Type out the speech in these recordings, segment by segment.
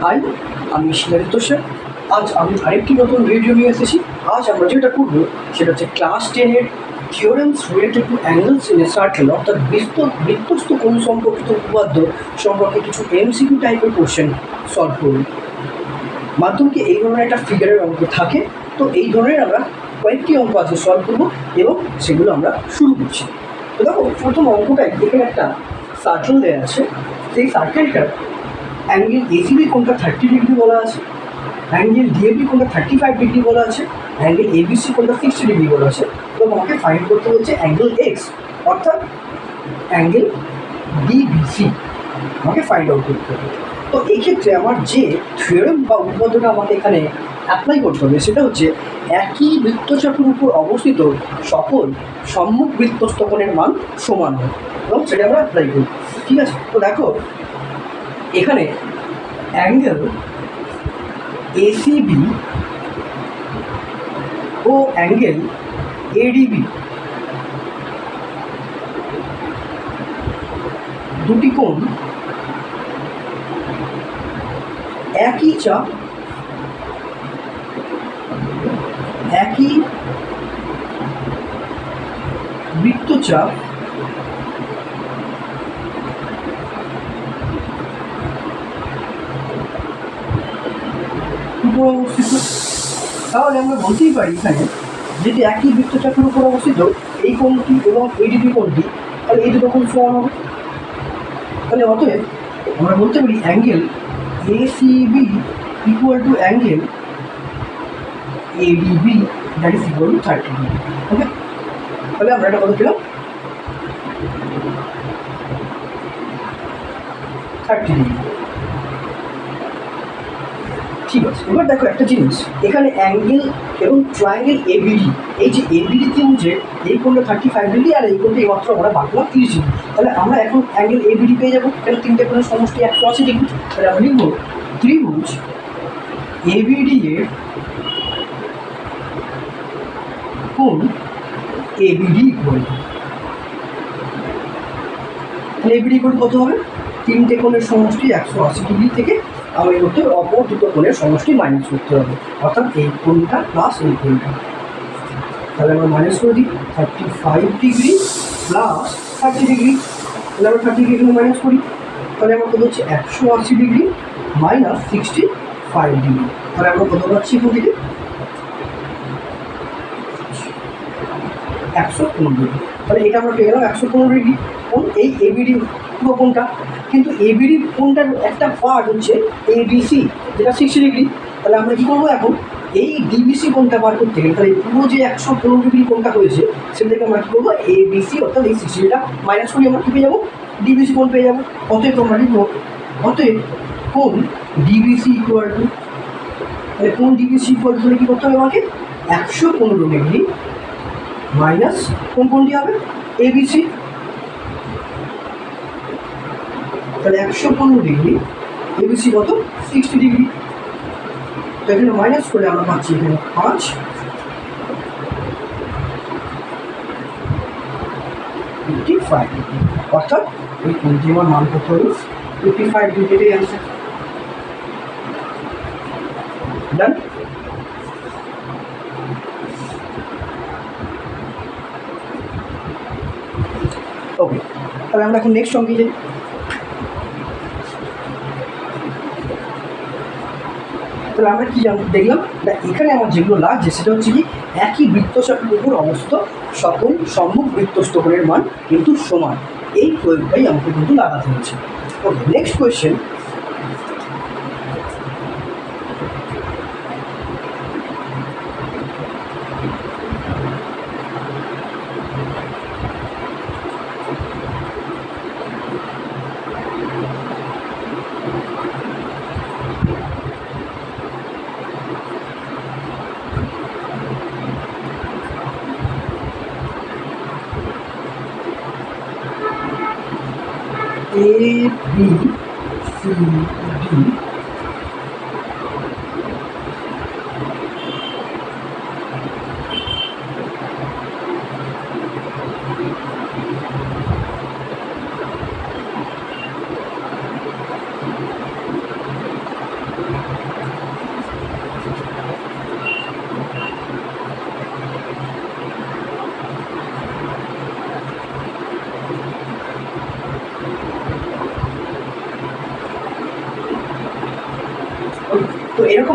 High আমি শিলাদিত্য সেন আজ আমি আরেকটি নতুন ভিডিও নিয়ে এসেছি। আজ আমরা যেটা করব, সেটা হচ্ছে ক্লাস টেনের theorems related to angles in a circle অর্থাৎ বৃত্ত বৃত্তস্থ কোণ সম্পর্কিত উপপাদ্য সম্পর্কে কিছু এমসিকিউ টাইপের কোশ্চেন সলভ করব। মাধ্যমিকে এই ধরনের একটা ফিগারের অঙ্ক থাকে। তো এই ধরনের আমরা কয়েকটি অঙ্ক আছে সলভ করব এবং সেগুলো আমরা শুরু করছি। তো দেখো, প্রথম অঙ্কটায় এখানে একটা সার্কেল দেওয়া আছে। সেই সার্কেলটার অ্যাঙ্গেল এসিবি কোনটা থার্টি ডিগ্রি বলা আছে? অ্যাঙ্গেল ডিএবি কোনটা থার্টি ফাইভ ডিগ্রি বলা আছে? অ্যাঙ্গেল এবিসি কোনটা সিক্সটি ডিগ্রি বলা আছে? তো আমাকে ফাইন্ড করতে হচ্ছে অ্যাঙ্গেল এক্স অর্থাৎ অ্যাঙ্গেল ডিবিসি। আমাকে ফাইন্ড আউট করতে হবে। তো এক্ষেত্রে আমার যে থিওরেম বা উপপাদ্যটা আমাকে এখানে অ্যাপ্লাই করতে হবে, সেটা হচ্ছে একই বৃত্তচাপের উপর অবস্থিত সকল সম্মুখ বৃত্তস্থ কোণের মান সমান হয়। এবং সেটা আমরা অ্যাপ্লাই করি। ঠিক আছে? তো দেখো এখানে অ্যাঙ্গেল এসিবি ও অ্যাঙ্গেল এডিবি দুটি কোণ একই চাপ একই বৃত্তচাপ উপর অবস্থিত? তাহলে আমরা বলতেই পারি এখানে, যদি একই বৃত্তচাপের উপর অবস্থিত, এই কোণটি এবং এডিপি কোণটি, তাহলে এই দুটো কোণ সমান হবে। তাহলে অতএব আমরা বলতে পারি angle A C B equal to angle ADB that is equal to thirty okay তাহলে আমরা এটা কত পেলাম? থার্টি ডিগ্রি ঠিক আছে। এবার দেখো একটা জিনিস। এখানে অ্যাঙ্গেল এবং ট্রায়াঙ্গেল এবিডি এই যে এবিডি যে এই কোণটা থার্টি ফাইভ ডিগ্রি আর এই কোণটা এইমাত্র আমরা বাঁকলাম তিরিশ ডিগ্রি তাহলে আমরা এখন অ্যাঙ্গেল এবিডি পেয়ে যাব। তাহলে তিনটে কোণের সমষ্টি একশো আশি ডিগ্রি তাহলে আমরা লিখব ত্রিভুজ এবিডি এর কোণ এবিডি ইকুয়াল তাহলে এবিডি ইকুয়াল কত হবে? তিনটে কোণের সমষ্টি একশো আশি ডিগ্রি থেকে আমি করতে অপর দুটো কোণের সমষ্টি মাইনাস করতে হবে। অর্থাৎ এই কোণটা প্লাস এই কোণটা। তাহলে আমরা মাইনাস করে দিই thirty five degree plus thirty degree তাহলে আমরা থার্টি ডিগ্রি মাইনাস করি। তাহলে আমরা কত হচ্ছে একশো আশি degree minus sixty five degree তাহলে আমরা কত পাচ্ছি এখান থেকে? একশো পনেরো ডিগ্রি তাহলে এটা আমরা পেয়ে গেলাম একশো পনেরো ডিগ্রি কোন এই এবিডি কোনটা কিন্তু এবিডি কোনটার একটা পার্ট হচ্ছে এবিসি যেটা সিক্সটি ডিগ্রি। তাহলে আমরা কী করব এখন? এই ডিবিসি কোনটা বার করতে গেলে, তাহলে পুরো যে একশো পনেরো ডিগ্রি কোনটা হয়েছে সেটা থেকে আমরা কী করব? এবিসি অর্থাৎ এই সিক্সটি ডিগ্রিটা মাইনাস করি আমরা কী পেয়ে যাব? ডিবিসি কোন পেয়ে যাব। অতএব আমরা লিখব অতএব কোন ডিবিসি ইকুয়াল টু তাহলে কোন ডিবিসি ইকুয়াল টু কী করতে হবে আমাকে? একশো পনেরো ডিগ্রি মাইনাস, কোন কোনটি হবে? এবিসি তাহলে একশো পনেরো ডিগ্রি এবিসি কত? Sixty degree. তো এখানে মাইনাস করে আমরা পাচ্ছি এখানে পাঁচ। ফিফটি ফাইভ অর্থাৎ ওই কোনটি আমার মান কত হলো fifty five degree answer done okay তাহলে আমরা এখন নেক্সট সঙ্গে যাই। তাহলে আমরা কী জান দেখলাম? না, এখানে আমার যেগুলো লাগছে, সেটা হচ্ছে কি, একই বৃত্তচাপের উপর অবস্থিত সকল সম্মুখ বৃত্তস্থ কোণের মান কিন্তু সমান। এই প্রয়োগটাই আমাকে কিন্তু লাগাতে হচ্ছে ওকে নেক্সট কোয়েশ্চেন 一、四、五、六。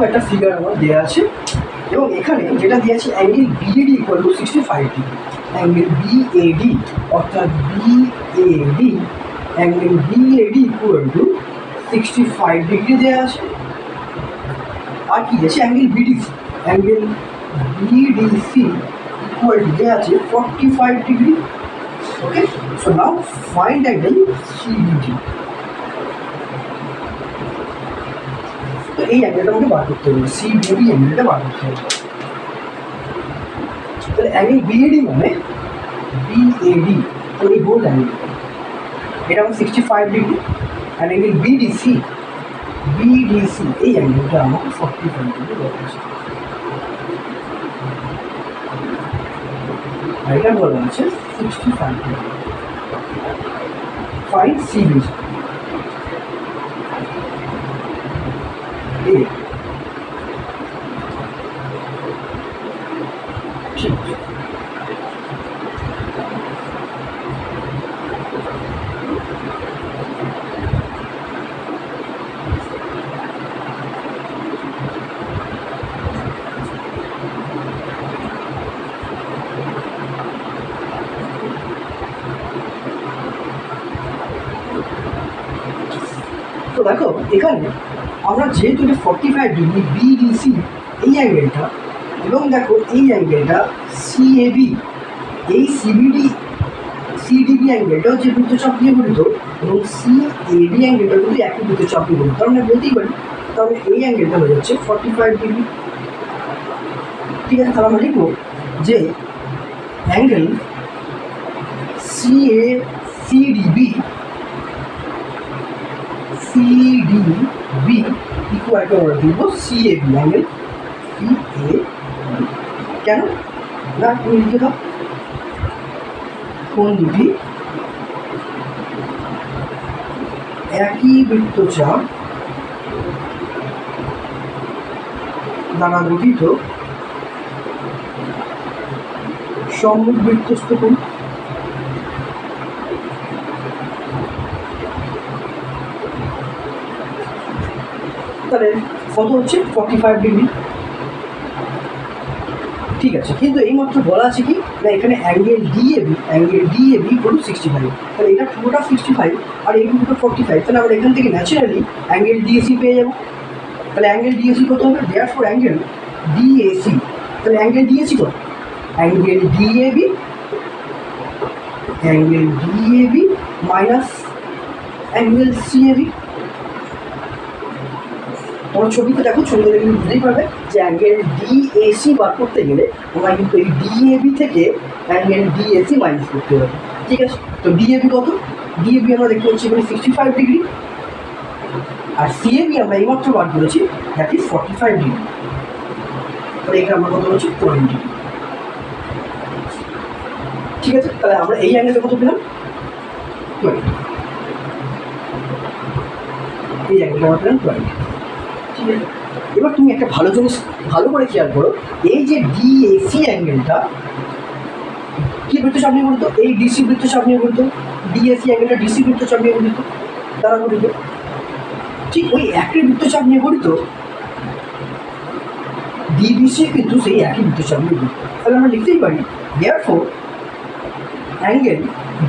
একটা ফিগার আমার দেওয়া আছে। এবং এখানে যেটা দেওয়া আছে angle BAD equal to sixty five degree angle BAD অর্থাৎ BAD angle BAD equal to sixty five degree দেওয়া আছে। আর কি আছে? Angle BDC angle BDC equal to দেওয়া আছে forty five degree okay so now find angle CBD এই অ্যাঙ্গেলটা আমাকে বার করতে হবে সি বিডি অ্যাঙ্গেলটা বার করতে হবে। তাহলে অ্যাঙ্গেল বিএডি মানে বিএডি তো এই গোল অ্যাঙ্গেল এটা আমার sixty five degree and angle BDC BDC এই অ্যাঙ্গেলটা আমাকে ফর্টি ফাইভ ডিগ্রি দরকার আর এটা বলা আছে sixty five degree five series এ ঠিক আছে তো দেখো এখানে আমরা যেহেতু এটা ফর্টি ফাইভ ডিগ্রি বিডিসি এই অ্যাঙ্গেলটা এবং দেখো এই অ্যাঙ্গেলটা সিএবি এই সিবিডি সিডিবি অ্যাঙ্গেলটা হচ্ছে বৃত্তচাপ দিয়ে গঠিত এবং সিএডি অ্যাঙ্গেলটা কিন্তু একই বৃত্তচাপ নিয়ে গঠিত। তার মানে বলতেই পারি, তাহলে এই অ্যাঙ্গেলটা হয়ে যাচ্ছে ফর্টি ফাইভ ডিগ্রি ঠিক আছে, তাহলে আমরা লিখব যে angle CA CDB CDB equal to আমরা দিব সিএবি অ্যাঙ্গেল সিএ কেন না তুমি লিখে দাও কোন দুটি একই বৃত্তচাপ দ্বারা গঠিত সম্মুখ বৃত্তস্থ কোণ তাহলে কত হচ্ছে? ফর্টি ফাইভ ডিগ্রি ঠিক আছে, কিন্তু এইমাত্র বলা আছে কি? না, এখানে অ্যাঙ্গেল ডিএবি অ্যাঙ্গেল ডিএবি হল সিক্সটি ফাইভ তাহলে এটা পুরোটা সিক্সটি ফাইভ আর এই দুটো ফর্টি ফাইভ তাহলে আমরা এখান থেকে ন্যাচারালি অ্যাঙ্গেল ডিএসি পেয়ে যাব। তাহলে অ্যাঙ্গেল ডিএসি কত হবে? দেয়ার ফোর অ্যাঙ্গেল ডিএসি তাহলে অ্যাঙ্গেল ডিএসি কত? Angle DAB angle DAB minus angle CAB তোমার ছবিতে দেখো, ছবিতে দেখে কিন্তু বুঝতেই পারবে যে অ্যাঙ্গেল ডিএসি বার করতে গেলে তোমায় কিন্তু এই ডিএবি থেকে অ্যাঙ্গেল ডিএসি মাইনাস করতে হবে। ঠিক আছে? তো ডিএবি কত? ডিএবি আমরা দেখতে পাচ্ছি এখানে সিক্সটি ফাইভ ডিগ্রি আর সিএবি আমরা এইমাত্র বার করেছি that is forty five degree তাহলে এখানে আমরা কত বলছি টোয়েন্টি ঠিক আছে? তাহলে আমরা এই অ্যাঙ্গেলটা কত পেলাম? টোয়েন্টি এই অ্যাঙ্গেলটা আমরা পেলাম টোয়েন্টি এবার তুমি একটা ভালো জিনিস, ভালো করে খেয়াল করো, এই যে ডিএসি অ্যাঙ্গেলটা কি বৃত্তচাপ নিয়ে গঠিত? এই ডিসি বৃত্তচাপ নিয়ে গঠিত ডিএসি অ্যাঙ্গেলটা ডিসি বৃত্তচাপ নিয়ে গঠিত, দ্বারা গঠিত। ঠিক ওই একই বৃত্তচাপ নিয়ে গঠিত ডিবিসি কিন্তু সেই একই বৃত্তচাপ নিয়ে গঠিত। তাহলে আমরা লিখতেই পারি দেয়ার ফোর অ্যাঙ্গেল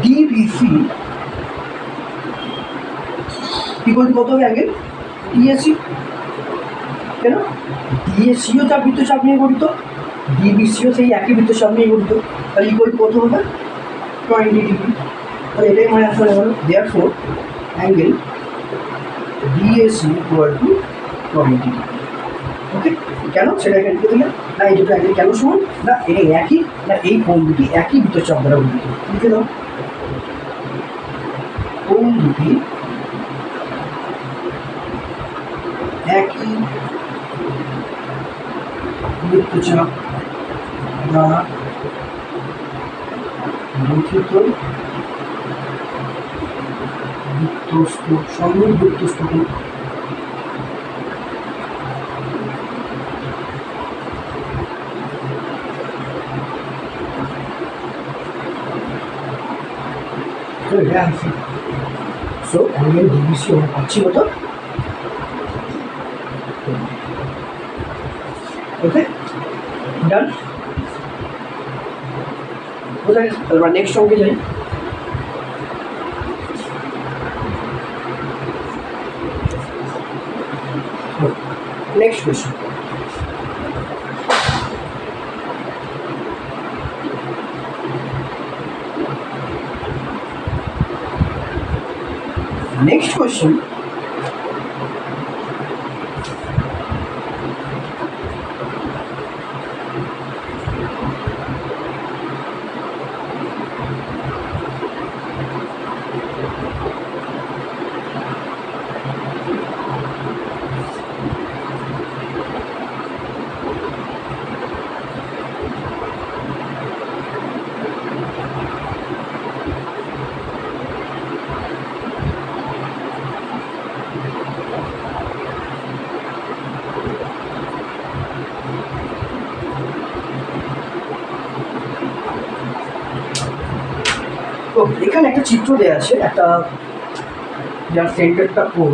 ডিবিসি বলতে কত হবে অ্যাঙ্গেল ডিএসি কেন? ডিএসিও তার বৃত্তচাপ নিয়ে গঠিত। ডিবিসিও সেই একই বৃত্তচাপ নিয়ে গঠিত। তাহলে ইকুয়াল কত হবে? টোয়েন্টি ডিগ্রি তাহলে এটাই মানে আসলে হলো therefore angle DAC equal to twenty okay কেন? সেটা এখানে দিলে না, এই দুটো অ্যাঙ্গেল কেন সমান? না এটা একই, না, এই কোন দুটি একই বৃত্তচাপ দ্বারা গঠিত। লিখে দাও। কোন দুটি একই ये पूछा ना দুঃখিত বিধ্বস্ত সম্মুখ বিধ্বস্ত So yeah, so I'm going to do this on Pachimata. Okay. ওকে ডান কোথায় তাহলে আমরা নেক্সট অঙ্কে যাই নেক্সট কোয়েশ্চন Next question. তো এখানে একটা চিত্র দেওয়া আছে, একটা যার সেন্টারটা কোন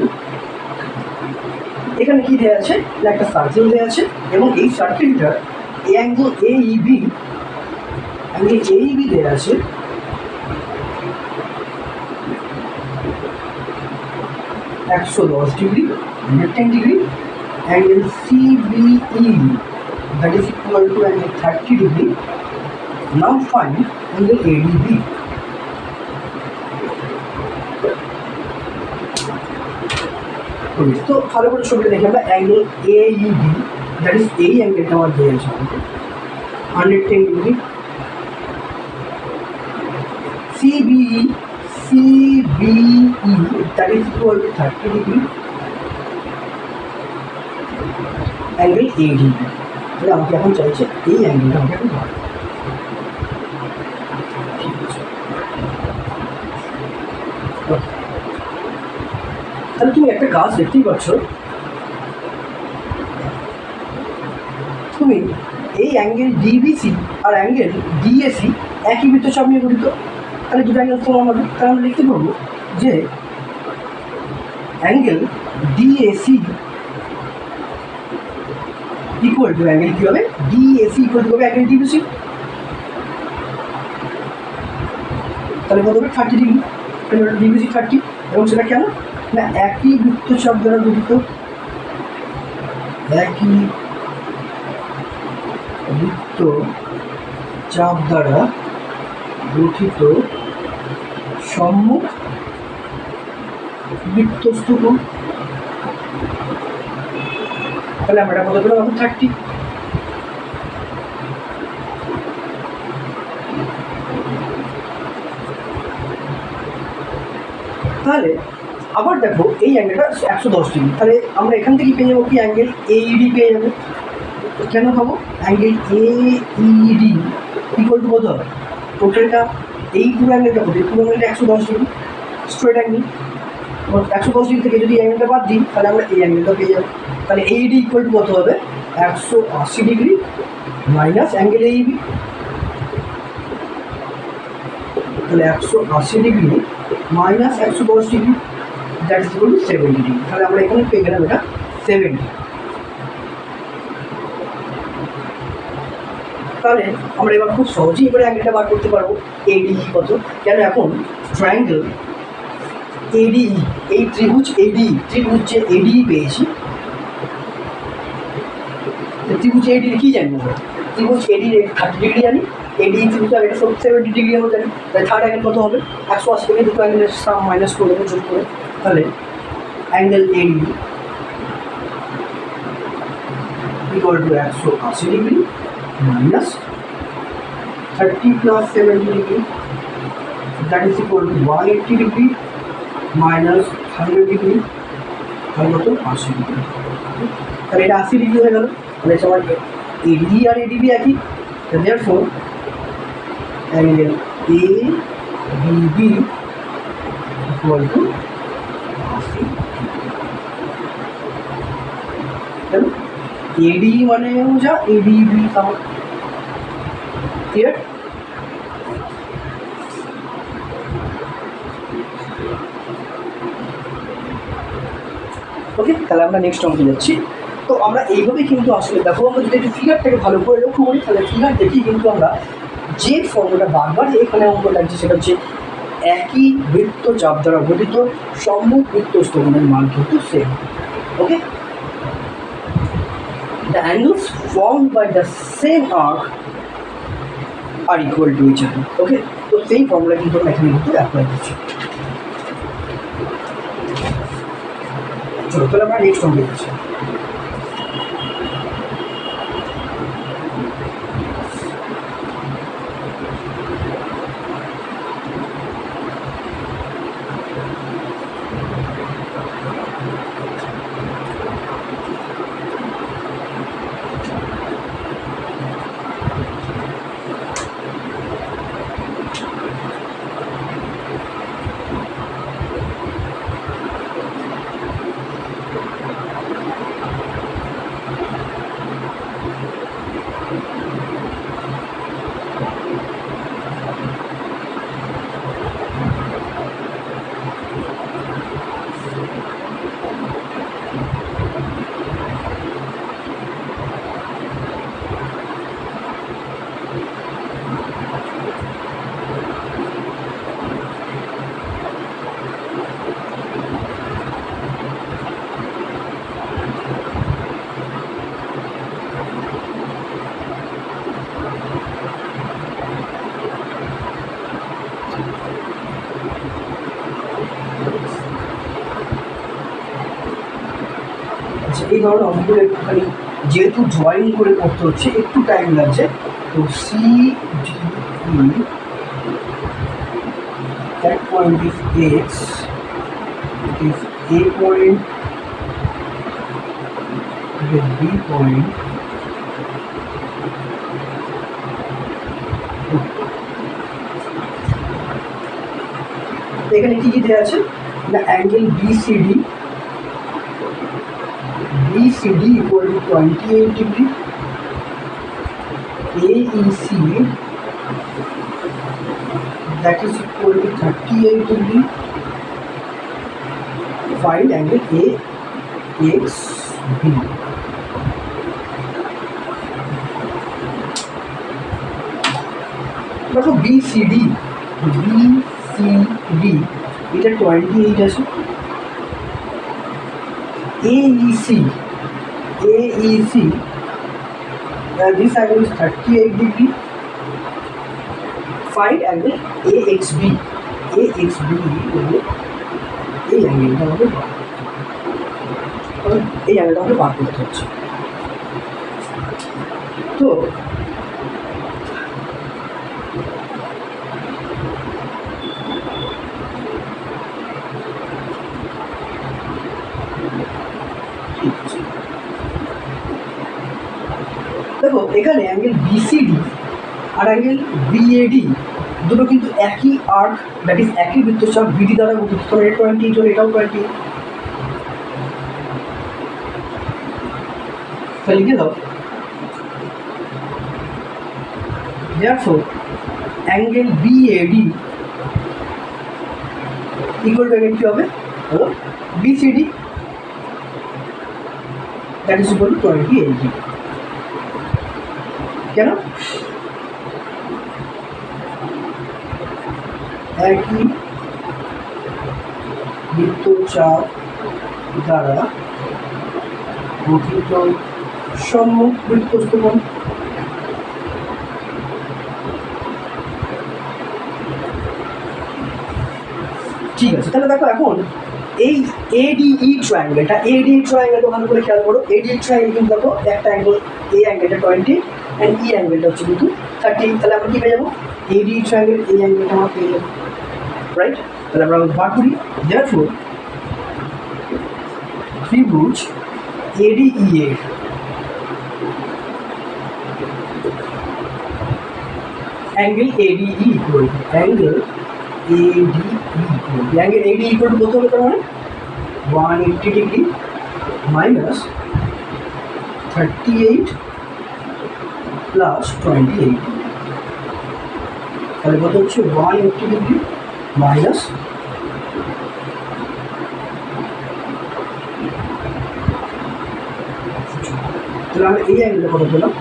এখানে কি দেওয়া আছে? একটা সার্কেল দেওয়া আছে এবং এই সার্কেলটা এ angle A EB angle A EB দেওয়া আছে। একশো দশ degree ten degree angle C BE that is equal to angle thirty degree now find angle ADB করি তো ভালো করে ছবিটা দেখি আমরা angle A UB that is এই অ্যাঙ্গেলটা আমার দিয়ে আছে আমাকে hundred ten degree CBE CBE that is equal to thirty degree angle A degree তাহলে আমাকে এখন চাইছে এই অ্যাঙ্গেলটা আমাকে এখন বার ঠিক আছে Okay. তাহলে তুমি একটা গাছ দেখতেই পাচ্ছ। তুমি এই অ্যাঙ্গেল ডিবিসি আর অ্যাঙ্গেল ডিএসি একই বৃত্তচাপ নিয়ে গঠিত। তাহলে দুটো অ্যাঙ্গেল তোমার আমাদের তাহলে আমরা লিখতে পারব যে angle DAC equal to angle কী হবে? ডিএসি ইকুয়াল টু হবে অ্যাঙ্গেল ডিবিসি তাহলে কত হবে থার্টি ডিগ্রি ডিবিসি থার্টি এবং সেটা কেন? না একই বৃত্তচাপ দ্বারা গঠিত। একই বৃত্ত চাপ দ্বারা গঠিত সম্মুখ বৃত্তস্থ কোণ তাহলে আমরা কত পেলাম থার্টি। তাহলে আবার দেখো এই অ্যাঙ্গেলটা একশো দশ ডিগ্রি। তাহলে আমরা এখান থেকে পেয়ে যাব কি অ্যাঙ্গেল এইডি পেয়ে যাব। কেন পাবো? Angle A ED equal to কত হবে? টোটালটা এই পুরো অ্যাঙ্গেলটা কত? পুরো অ্যাঙ্গেলটা একশো দশ ডিগ্রি। স্ট্রেট অ্যাঙ্গেল একশো দশ ডিগ্রি থেকে যদি অ্যাঙ্গেলটা বাদ দিই, তাহলে আমরা এই অ্যাঙ্গেলটা পেয়ে যাব। তাহলে এইডি ইকুয়াল টু কত হবে? একশো আশি ডিগ্রি মাইনাস অ্যাঙ্গেল এইবি তাহলে একশো আশি ডিগ্রি মাইনাস একশো দশ degree. That is equal to seventy degree তাহলে আমরা এখানে পেয়ে গেলাম এটা সেভেন্টি তাহলে আমরা এবার খুব সহজেই এবারে অ্যাঙ্গেলটা বার করতে পারব। এডি কত? কেন এখন ট্রায়াঙ্গেল এডি এই ত্রিভুজ এডি ত্রিভুজ যে এডি পেয়েছি। ত্রিভুজ এডির কী জানি ত্রিভুজ এডির থার্টি ডিগ্রি জানি। এডি ত্রিভুজ আর এটা সেভেন্টি ডিগ্রি আমরা জানি তাহলে। থার্ড অ্যাঙ্গেল কত হবে? একশো আশি ডিগ্রি দুটো অ্যাঙ্গেলের সাম মাইনাস করে দেবো, যোগ করে। তাহলে অ্যাঙ্গেল এডি ইকুয়াল টু একশো আশি degree minus 30 plus 70 degree, that is equal to 180 degree minus 100 degree হয় কত? আশি ডিগ্রি তাহলে এটা আশি ডিগ্রি হয়ে গেল। তাহলে এটা আমার এডি আর এডিবি একই। Therefore angle ABB equal to AD মানে যা ADB তাও ক্লিয়ার ওকে তাহলে আমরা নেক্সট অঙ্কে যাচ্ছি। তো আমরা এইভাবে কিন্তু আসলে, দেখো আমরা যদি একটু ফিগারটাকে ভালো করে লক্ষ্য করি, তাহলে ফিগার দেখি কিন্তু আমরা যে ফর্মটা বারবার এখানে অঙ্ক লাগছে, সেটা হচ্ছে একই বৃত্ত চাপ দ্বারা গঠিত সম্মুখ বৃত্ত স্তবনের মান কিন্তু same okay the angles formed by the same arc are equal to each other তো সেই ফর্মুলা কিন্তু আমরা এখানে কিন্তু অ্যাপ্লাই করছি। চলো, তাহলে আমরা নেক্সট অঙ্কে যাচ্ছি। এই ধরনের অঙ্কগুলো একটুখানি যেহেতু ড্রয়িং করে করতে হচ্ছে একটু টাইম লাগছে তো সি এখানে কি কি দেওয়া আছে না angle BCD BCD equal to 28 degree. AEC that is equal to 38 degree. Find angle AXB. দেখো বিসিডি বিসিডি এটা টোয়েন্টি এইট আছে AEC AEC uh, this angle is 38 degree. Find angle AXB AXB হলো এই অ্যাঙ্গেলটা আমাকে এই অ্যাঙ্গেলটা আমাকে বার করতে হচ্ছে তো দেখো এখানে অ্যাঙ্গেল বিসিডি আর অ্যাঙ্গেল বিএডি দুটো কিন্তু একই আর্ক দ্যাট ইজ একই বৃত্তচাপ বিডি দ্বারা গঠিত। এটা টোয়েন্টি এইট এটাও টোয়েন্টি লিখে দাও। Therefore angle BAD equal to কী হবে? হলো BCD that is equal to twenty eight কেন? একই বৃত্তচাপ দ্বারা গঠিত সম্মুখ বৃত্তস্থকোণ ঠিক আছে, তাহলে দেখো এখন এই এডিই ট্রায়াঙ্গেলটা এডি ট্রায়াঙ্গেলটা ভালো করে খেয়াল করো। এডি ট্রায়াঙ্গেল কিন্তু দেখো একটা অ্যাঙ্গেল এই অ্যাঙ্গেলটা টোয়েন্টি অ্যান্ড ই অ্যাঙ্গেলটা হচ্ছে কিন্তু থার্টি তাহলে আমরা কী পেয়ে যাব? এডি ট্রায়াঙ্গেল এই অ্যাঙ্গেলটা আমরা পেয়ে যাব। রাইট তাহলে আমরা বার করি। দেয়ারফোর ত্রিভুজ এডিই এর angle ADE equal angle AD equal angle AD equal to কত হবে তার মানে? One eighty degree minus thirty eight plus twenty eight তাহলে কত হচ্ছে? ওয়ান এইট্টি ডিগ্রি মাইনাস তাহলে এই অ্যাঙ্গেলটা কত পেলাম?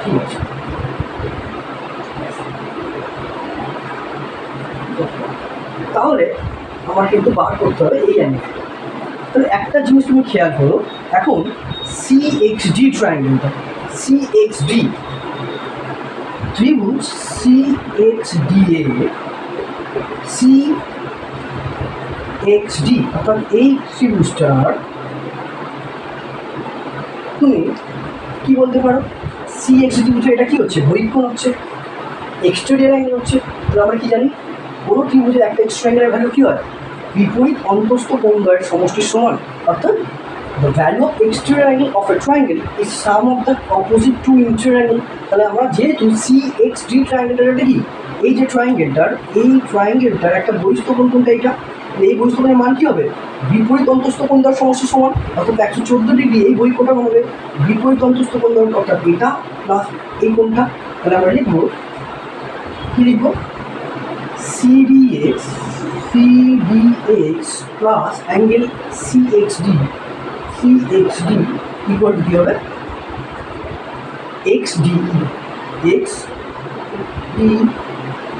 ঠিক আছে। তাহলে আমার কিন্তু বার করতে হবে, এই অ্যাঙ্গেল তাহলে একটা জিনিস তুমি খেয়াল করো, এখন সি এক্স ডি ট্রায়াঙ্গেলটা সি এক্স ডি ত্রিভুজ সি এক্স ডি এ সি এক্স ডি অর্থাৎ এই ত্রিভুজটার তুমি কি বলতে পারো? সি এক্স ডি ত্রিভুজে এটা কি হচ্ছে? বহিক্ষণ হচ্ছে এক্সটেরিয়ার অ্যাঙ্গেল হচ্ছে। তাহলে আমরা কি জানি? কোনো ত্রিভুজের একটা এক্সট্রা অ্যাঙ্গেলের ভ্যালু কী হয়? বিপরীত অন্তস্থ কোণদ্বয়ের সমষ্টির সমান। অর্থাৎ the value of exterior angle of a triangle is sum of the opposite two interior angle তাহলে আমরা যেহেতু সি এক্স ডি ট্রায়াঙ্গেলটা দেখি এই যে ট্রায়াঙ্গেলটার এই ট্রায়াঙ্গেলটার একটা বহিস্থ কোণ কোনটা এইটা এই বহিস্থ কোণের মান কী হবে? বিপরীত অন্তস্থ কোণ দেওয়ার সমস্যার সমান, অর্থাৎ একশো চোদ্দ ডিগ্রি এই বই কোণটা হবে। বিপরীত অন্তস্থ কোণ দেওয়ার অর্থাৎ এটা প্লাস এই কোণটা। তাহলে আমরা লিখব, কী লিখব? CDX CDX plus angle CXD CXD equal to কি হবে XDE XD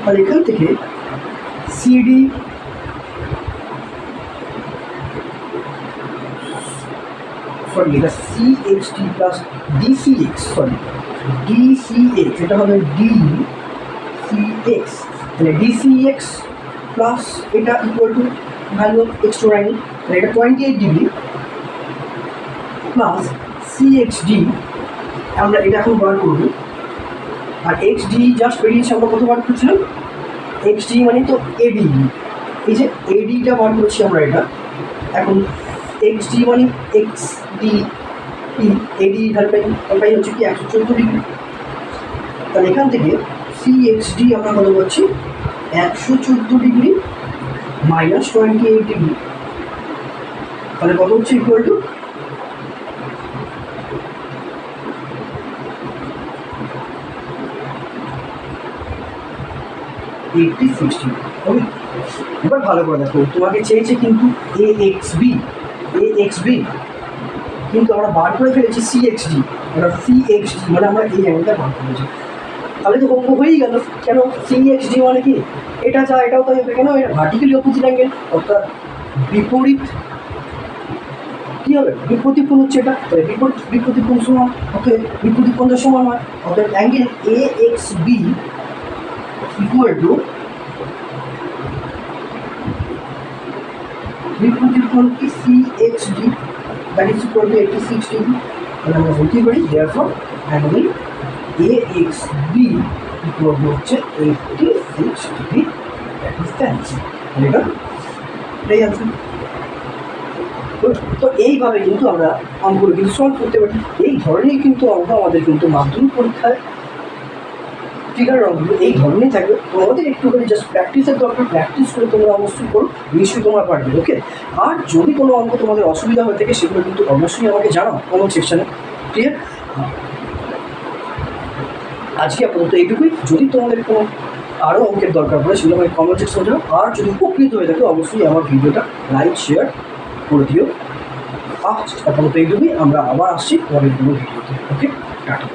আর এখান থেকে CD সরি এটা CXD plus DCX sorry DCX এটা হবে D CX তাহলে DCX প্লাস এটা equal to value of x তাহলে এটা twenty eight degree plus CXD আমরা এটা এখন বার করব। আর এক্স ডি জাস্ট বেরিয়েছে, আমরা কত বার করছিলাম? এক্স ডি মানে তো এডি এই যে এডিটা বার করছি আমরা এটা। এখন এক্স ডি মানে এক্স ডি এডি ভ্যালুটাই ওটাই হচ্ছে কি, একশো চোদ্দ ডিগ্রি তাহলে এখান থেকে সি এক্স ডি আমরা কত পাচ্ছি? একশো চোদ্দ degree minus twenty eight degree. তাহলে কত হচ্ছে equal to eighty sixty okay? এবার ভালো করে দেখো, তোমাকে চেয়েছে কিন্তু A X B A X B কিন্তু আমরা বার করে ফেলেছি সি এক্স ডি এবার সি এক্স ডি মানে আমরা এই অ্যাঙ্গেলটা বার করেছি। তাহলে তো অঙ্ক হয়েই গেল। কেন? সি এক্স ডি মানে কি? এটা যা, এটাও তাই হবে। কেন? এটা ভার্টিক্যালি অপোজিট অ্যাঙ্গেল অর্থাৎ বিপরীত কী হবে? বিপরীত কোণ হচ্ছে এটা? বিপরীত বিপরীত কোণ সমান ওকে বিপরীত কোণের সমান হয়। অর্থাৎ angle A X B equal to বিপরীত কোণ কি? C X D that is equal to eighty six degree তাহলে আমরা বলতে পারি therefore angle A X B equal হচ্ছে এইটটি সিক্স ডিগ্রি দ্যাট এটা এটাই অ্যান্সার তো এইভাবে কিন্তু আমরা অঙ্কগুলো কিন্তু সলভ করতে পারি। এই ধরনেরই কিন্তু অঙ্ক আমাদের কিন্তু মাধ্যমিক পরীক্ষায় ফিগার অঙ্কগুলো এই ধরনেরই থাকবে। তোমাদের একটুখানি জাস্ট প্র্যাকটিসের দরকার। প্র্যাকটিস করে তোমরা অবশ্যই করো। নিশ্চয়ই তোমরা পারবে ওকে আর যদি কোনো অঙ্ক তোমাদের অসুবিধা হয়ে থাকে, সেগুলো কিন্তু অবশ্যই আমাকে জানাও কমেন্ট সেকশানে ক্লিয়ার আজকে আপাতত এইটুকুই। যদি তোমাদের কোনো আরও অঙ্কের দরকার পড়ে, সেগুলো আমাকে কমেন্ট সেকশনে জানাও। আর যদি উপকৃত হয়ে থাকে, অবশ্যই আমার ভিডিওটা লাইক শেয়ার করে দিও। আপাতত এইটুকুই। আমরা আবার আসছি পরের কোনো ভিডিওতে। Okay tata.